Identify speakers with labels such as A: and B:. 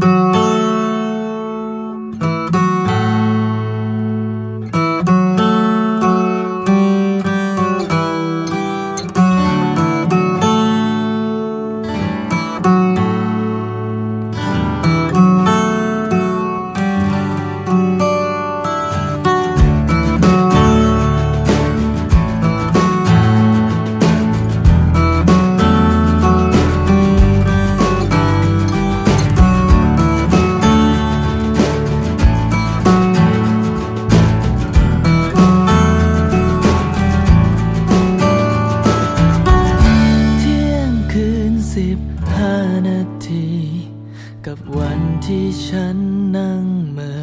A: เที่ฉันนั่งเหมื่อ